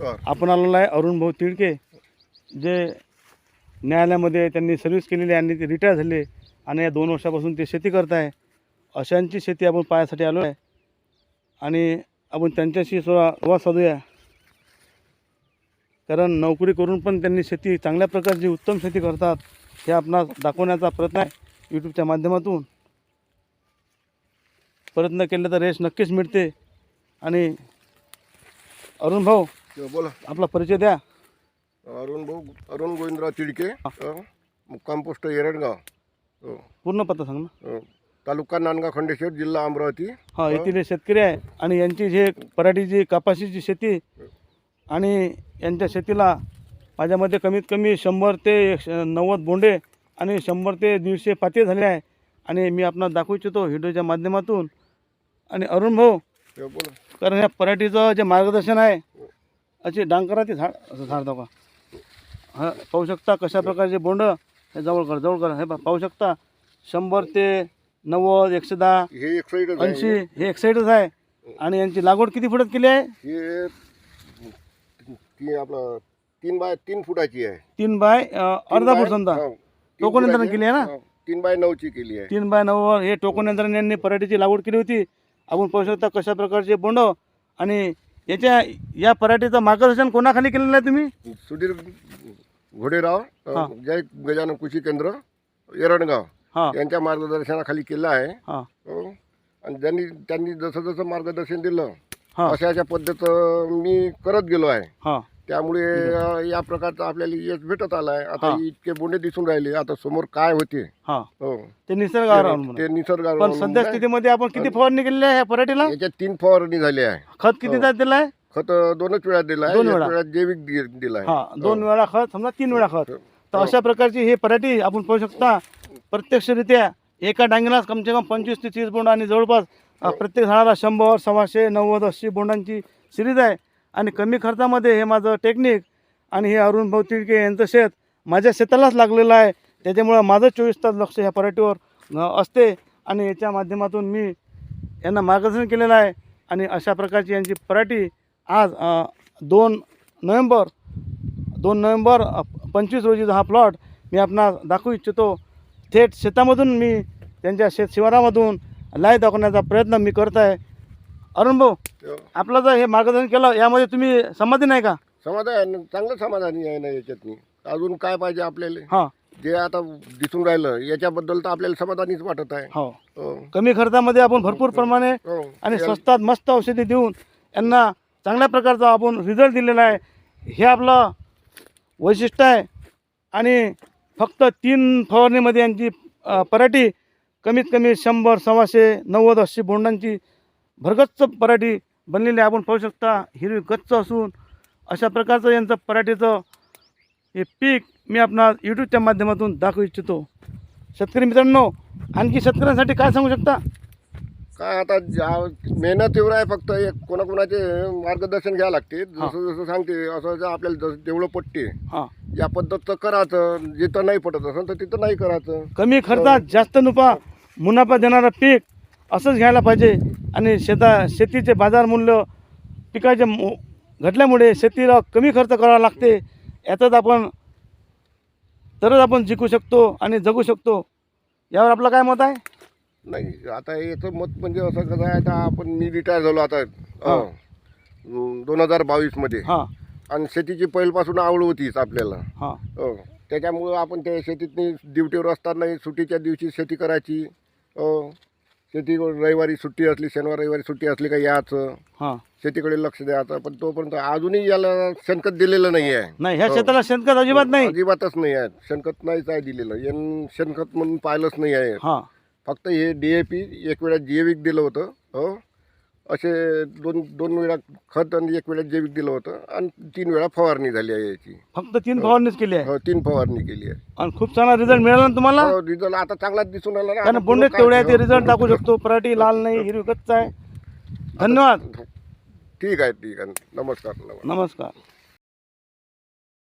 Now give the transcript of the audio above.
नमस्कार. आपण आलेलो आहे अरुण भाऊ तिडके जे न्यायालयामध्ये त्यांनी सर्व्हिस केलेली आहे आणि ते रिटायर झाले आणि या दोन वर्षापासून ते शेती करत आहे. अशांची शेती आपण पाहायसाठी आलो आहे. आणि आपण त्यांच्याशी थोडा संवाद साधूया. कारण नोकरी करून पण त्यांनी शेती चांगल्या प्रकारची उत्तम शेती करतात हे आपणास दाखवण्याचा प्रयत्न आहे यूट्यूबच्या माध्यमातून. प्रयत्न केले तर यश नक्कीच मिळते. आणि अरुण भाऊ बोला. आपला परिचय द्या. अरुण भाऊ अरुण गोविंदराव तिडके मुक्काम पोस्ट येरडगाव. हो, पूर्ण पत्ता सांग ना. तालुका नांदगाव खंडेश्वर जिल्हा अमरावती. हा येथील शेतकरी आहे आणि यांची जे पराठीची कपाशीची शेती आणि यांच्या शेतीला माझ्यामध्ये कमीत कमी शंभर ते एकशे नव्वद बोंडे आणि शंभर ते दीडशे पाते झाले आहे. आणि मी आपणास दाखवू इच्छितो व्हिडिओच्या माध्यमातून. आणि अरुण भाऊ हो, बोला. कारण या पराठीचं जे मार्गदर्शन आहे अशी डांगराचे झाड असं झाड दाखवा. हा पाहू शकता कशा प्रकारचे बोंड हे जवळ कर जवळ कर हे पहा, पाहू शकता. शंभर ते नव्वद एकशे दहा हे एक साईड ऐंशी हे एक साईडच आहे. आणि यांची लागवड किती फुटात केली आहे? हे ती आपलं तीन बाय तीन फुटाची आहे. तीन बाय अं, तीन अर्धा बाय- फूट समजा. हो, तीन टोकन फुटाची. केली आहे ना? हो, तीन बाय नऊची केली आहे. तीन बाय नऊ हे टोकन यंत्राने यांनी पराठीची लागवड केली होती. आपण पाहू शकता कशा प्रकारचे बोंड आणि याच्या या पराठीचं मार्गदर्शन कोणाखाली केलेलं आहे तुम्ही? सुधीर घोडेराव अ, हा. जय गजानन कृषी केंद्र येरडगाव हां. यांच्या मार्गदर्शनाखाली केलं आहे. हां. आणि त्यांनी त्यांनी जसं जसं मार्गदर्शन दिलं हां. अशा अशा पद्धत मी करत गेलो आहे. हां. त्यामुळे अ, या प्रकारचं आपल्याला यश भेटत आलं आहे आता हा. इतके बोंडे दिसून राहिले. आता समोर काय होते? हां. हो. ते अवलंबून आहे. ते निसर्गावर पण सध्या स्थितीमध्ये आपण किती फवारणी केलेली आहे या पराठीला? याच्यात तीन फवारणी झाली आहे. खत किती हो. दिलं आहे खत दोनच वेळा दिला आहे दोन एक वेळा. वेळा जैविक दि- दिला आहे हा. दोन वेळा खत समजा तीन वेळा खत. तर अशा प्रकारची ही पराठी आपण पाहू शकता. प्रत्यक्षरित्या एका डांगीला कमसे कम पंचवीस ते तीस बोंड आणि जवळपास अ, प्रत्येक झाडाला शंभर सव्वाशे नव्वद अस्सी बोंडांची सिरीज आहे. आणि कमी खर्चामध्ये हे माझं टेक्निक आणि हे अरुण भाऊ तिडके यांचं शेत माझ्या शेतालाच लागलेलं आहे. त्याच्यामुळं माझं चोवीस तास लक्ष ह्या पराठीवर असते. आणि याच्या माध्यमातून मी यांना मार्गदर्शन केलेलं आहे. आणि अशा प्रकारची यांची पराठी आज दोन नोव्हेंबर दोन नोव्हेंबर पंचवीस रोजीचा हा प्लॉट मी आपणास दाखवू इच्छितो. थेट शेतामधून मी त्यांच्या शेत शिवारामधून लाई दाखवण्याचा प्रयत्न मी करत आहे. अरुण भाऊ हो. आपलं जर हे मार्गदर्शन केलं यामध्ये तुम्ही संमती नाही का? समाधान चांगलं समाधानी आहे ना याच्यातनी. अजून काय पाहिजे आपल्याला? हां. जे आता दिसून राहिलं याच्याबद्दल तर आपल्याला समाधानीच वाटत आहे. हो. हो. कमी खर्चामध्ये आपण भरपूर प्रमाणे हो. आणि स्वस्तात मस्त औषधी देऊन यांना चांगल्या प्रकारचा आपण रिझल्ट दिलेला आहे. हे आपलं वैशिष्ट्य आहे. आणि फक्त तीन फवारणीमध्ये यांची अ, पराठी कमीत कमी शंभर सव्वाशे नव्वद अस्सी बोंडांची भरगच्च पराठी बनलेली आपण पाहू शकता हिरवी गच्च असून अशा प्रकारचं यांचं पराठीचं हे पीक मी आपणा यूट्यूबच्या माध्यमातून दाखवू इच्छितो. शेतकरी मित्रांनो आणखी शेतकऱ्यांसाठी काय सांगू शकता? काय आता ज्या मेहनत एवढं आहे फक्त एक कोणाकोणाचे मार्गदर्शन घ्यावं लागते. जसं जसं सांगते असं जर आपल्याला जसं तेवढं पटते हां. या पद्धत करायचं जिथं नाही पटत असेल तर तिथं नाही करायचं. कमी खर्चात जास्त नुफा मुनाफा देणारं पीक असंच घ्यायला पाहिजे. आणि शेता शेतीचे बाजार मूल्य पिकाचे घटल्यामुळे शेतीला कमी खर्च करावा लागते. यातच आपण तरच आपण जिंकू शकतो आणि जगू शकतो. यावर आपलं काय मत आहे? नाही आता याचं मत म्हणजे असं कसं आहे आता आपण मी रिटायर झालो आता हा. दोन हजार बावीसमध्ये हां. आणि शेतीची पहिल्यापासून आवड होतीच आपल्याला. हां. हो त्याच्यामुळं आपण त्या शेतीतनी ड्युटीवर असताना सुट्टीच्या दिवशी शेती करायची. हो शेती रविवारी सुट्टी असली शनिवार रविवारी सुट्टी असली का याचं? हां. शेतीकडे लक्ष द्यायचं पण तोपर्यंत अजूनही याला शेणखत दिलेलं नाही आहे. नाही ह्या हो. शेताला शेणखत अजिबात नाही. अजिबातच नाही आहे. शेणखत नाहीच आहे दिलेलं. यां शेणखत म्हणून पाहिलंच नाही आहे. हां. फक्त हे डी ए पी एक वेळा जैविक दिलं होतं. हो. असे दोन दोन वेळा खत आणि एक वेळा जैविक दिलं होतं आणि तीन वेळा फवारणी झाली आहे याची. फक्त तीन फवारणीच केली आहे? हो तीन फवारणी केली आहे. आणि खूप चांगला रिझल्ट मिळाला ना तुम्हाला? हो, रिझल्ट आता चांगलाच दिसून आला ना. कारण आता बोंडे पुढं तेवढे आहे काय- ते रिझल्ट दाखवू शकतो. पराठी लाल नाही हिरवी कच्चा आहे. धन्यवाद. ठीक आहे ठीक आहे. नमस्कार. नमस्कार.